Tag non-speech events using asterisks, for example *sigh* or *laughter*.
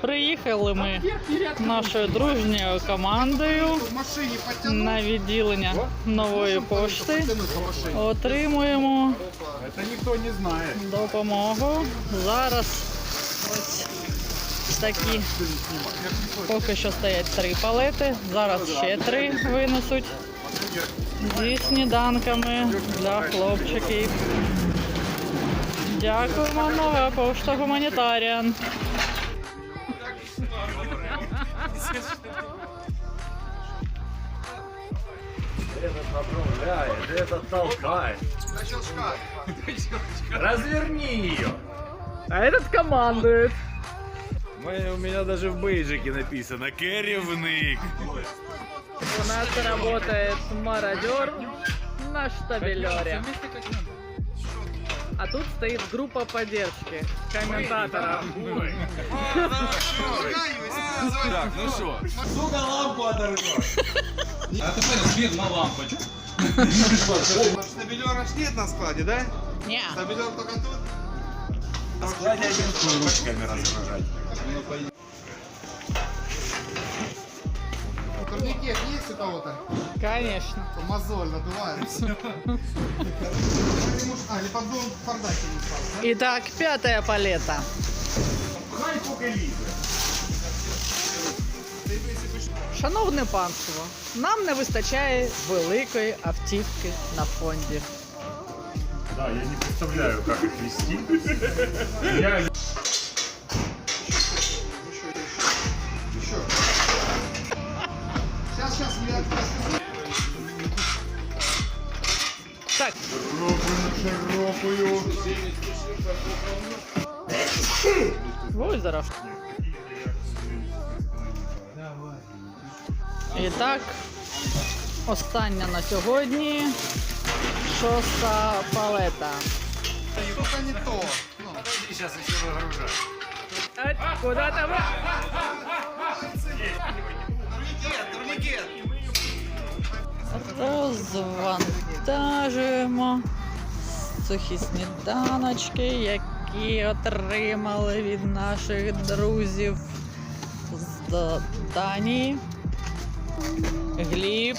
Приїхали ми нашою дружньою командою на відділення нової пошти. Отримуємо допомогу. Зараз ось такі поки що стоять три палети. Зараз ще три винесуть зі сніданками для хлопчиків. Дякуємо, нова пошта гуманітаріан. Это направляет, это толкает. Начал шкаф. Разверни ее. А этот командует. У меня даже в бейджике написано «Керевник». У нас работает мародер на штабелере. А тут стоит группа поддержки комментаторов. Так, ну что? А ты понял, свет на лампочку. Стабилера ж нет на складе, да? Не. Стабилер только тут. На складе один ручками разгружать. Турникет есть у кого-то? Конечно. Мозоль надувается. *laughs* А, или поддон в бардаке не упал, да? Итак, пятая палета. Хай поки лізе. Шановне панство, нам не вистачає великої автівки на фонді. Да, я не представляю, как их вести. Я *laughs* Так, ой, зараз. І так, остання на сьогодні. Шоста палета. Что-то не то. Ну, Сейчас еще выгружать. Куди там? турникет, турникет. Розвантажуємо сухі сніданочки, які отримали від наших друзів з Данії. Гліб,